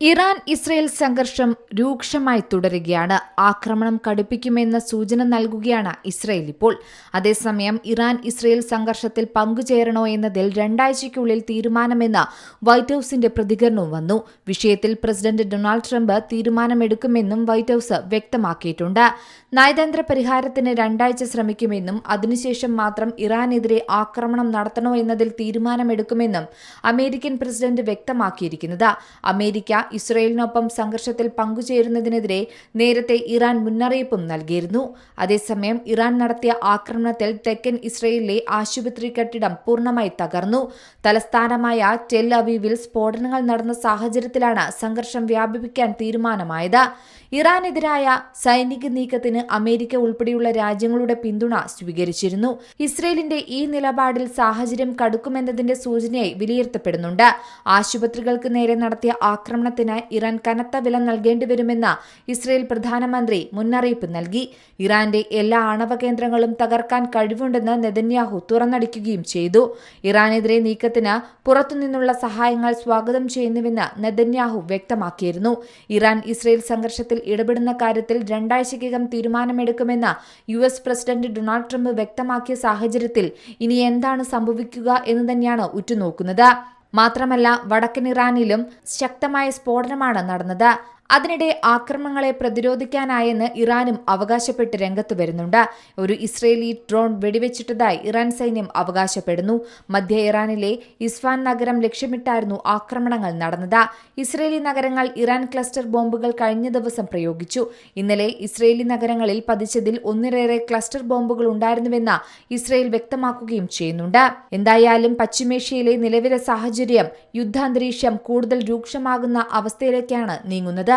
Iran Israel സംഘർഷം രൂക്ഷമായി തുടരുകയാണ്. ആക്രമണം കടുപ്പിക്കുമെന്ന സൂചന നൽകുകയാണ് ഇസ്രയേൽ ഇപ്പോൾ. അതേസമയം ഇറാൻ ഇസ്രയേൽ സംഘർഷത്തിൽ പങ്കുചേരണോ എന്നതിൽ രണ്ടാഴ്ചയ്ക്കുള്ളിൽ തീരുമാനമെന്ന് വൈറ്റ് ഹൌസിന്റെ പ്രതികരണവും വന്നു. വിഷയത്തിൽ പ്രസിഡന്റ് ഡൊണാൾഡ് ട്രംപ് തീരുമാനമെടുക്കുമെന്നും വൈറ്റ് ഹൌസ് വ്യക്തമാക്കിയിട്ടുണ്ട്. നയതന്ത്ര പരിഹാരത്തിന് രണ്ടാഴ്ച ശ്രമിക്കുമെന്നും അതിനുശേഷം മാത്രം ഇറാനെതിരെ ആക്രമണം നടത്തണോ എന്നതിൽ തീരുമാനമെടുക്കുമെന്നും അമേരിക്കൻ പ്രസിഡന്റ് വ്യക്തമാക്കിയിരിക്കുന്നത്. അമേരിക്ക ഇസ്രയേലിനൊപ്പം സംഘർഷത്തിൽ പങ്കുചേരുന്നതിനെതിരെ നേരത്തെ ഇറാൻ മുന്നറിയിപ്പും നൽകിയിരുന്നു. അതേസമയം ഇറാൻ നടത്തിയ ആക്രമണത്തിൽ തെക്കൻ ഇസ്രയേലിലെ ആശുപത്രി കെട്ടിടം പൂർണമായി തകർന്നു. തലസ്ഥാനമായ ടെൽ അവീവിൽ സ്ഫോടനങ്ങൾ നടന്ന സാഹചര്യത്തിലാണ് സംഘർഷം വ്യാപിപ്പിക്കാൻ തീരുമാനമായത്. ഇറാനെതിരായ സൈനിക നീക്കത്തിന് അമേരിക്ക ഉൾപ്പെടെയുള്ള രാജ്യങ്ങളുടെ പിന്തുണ സ്വീകരിച്ചിരുന്നു. ഇസ്രയേലിന്റെ ഈ നിലപാടിൽ സാഹചര്യം കടുക്കുമെന്നതിന്റെ സൂചനയായി വിലയിരുത്തപ്പെടുന്നുണ്ട്. ആശുപത്രികൾക്ക് നേരെ നടത്തിയ ഇറാൻ കനത്ത വില നൽകേണ്ടിവരുമെന്ന് ഇസ്രയേൽ പ്രധാനമന്ത്രി മുന്നറിയിപ്പ് നൽകി. ഇറാന്റെ എല്ലാ ആണവ കേന്ദ്രങ്ങളും തകർക്കാൻ കഴിവുണ്ടെന്ന് നെതന്യാഹു തുറന്നടിക്കുകയും ചെയ്തു. ഇറാനെതിരെ നീക്കത്തിന് പുറത്തുനിന്നുള്ള സഹായങ്ങൾ സ്വാഗതം ചെയ്യുന്നുവെന്ന് നെതന്യാഹു വ്യക്തമാക്കിയിരുന്നു. ഇറാൻ ഇസ്രയേൽ സംഘർഷത്തിൽ ഇടപെടുന്ന കാര്യത്തിൽ രണ്ടാഴ്ചയ്ക്കകം തീരുമാനമെടുക്കുമെന്ന് U S president Donald Trump വ്യക്തമാക്കിയ സാഹചര്യത്തിൽ ഇനി എന്താണ് സംഭവിക്കുക എന്ന് തന്നെയാണ് ഉറ്റുനോക്കുന്നത്. മാത്രമല്ല വടക്കൻ ഇറാനിലും ശക്തമായ സ്ഫോടനമാണ് നടന്നത്. അതിനിടെ ആക്രമണങ്ങളെ പ്രതിരോധിക്കാനായെന്ന് ഇറാനും അവകാശപ്പെട്ട് രംഗത്ത് വരുന്നുണ്ട്. ഒരു ഇസ്രയേലി ഡ്രോൺ വെടിവെച്ചിട്ടതായി ഇറാൻ സൈന്യം അവകാശപ്പെടുന്നു. മധ്യ ഇറാനിലെ ഇസ്ഫാൻ നഗരം ലക്ഷ്യമിട്ടായിരുന്നു ആക്രമണങ്ങൾ നടന്നത്. ഇസ്രയേലി നഗരങ്ങൾ ഇറാൻ ക്ലസ്റ്റർ ബോംബുകൾ കഴിഞ്ഞ ദിവസം പ്രയോഗിച്ചു. ഇന്നലെ ഇസ്രയേലി നഗരങ്ങളിൽ പതിച്ചതിൽ ഒന്നിലേറെ ക്ലസ്റ്റർ ബോംബുകൾ ഉണ്ടായിരുന്നുവെന്ന് ഇസ്രയേൽ വ്യക്തമാക്കുകയും ചെയ്യുന്നുണ്ട്. എന്തായാലും പശ്ചിമേഷ്യയിലെ നിലവിലെ സാഹചര്യം യുദ്ധാന്തരീക്ഷം കൂടുതൽ രൂക്ഷമാകുന്ന അവസ്ഥയിലേക്കാണ് നീങ്ങുന്നത്.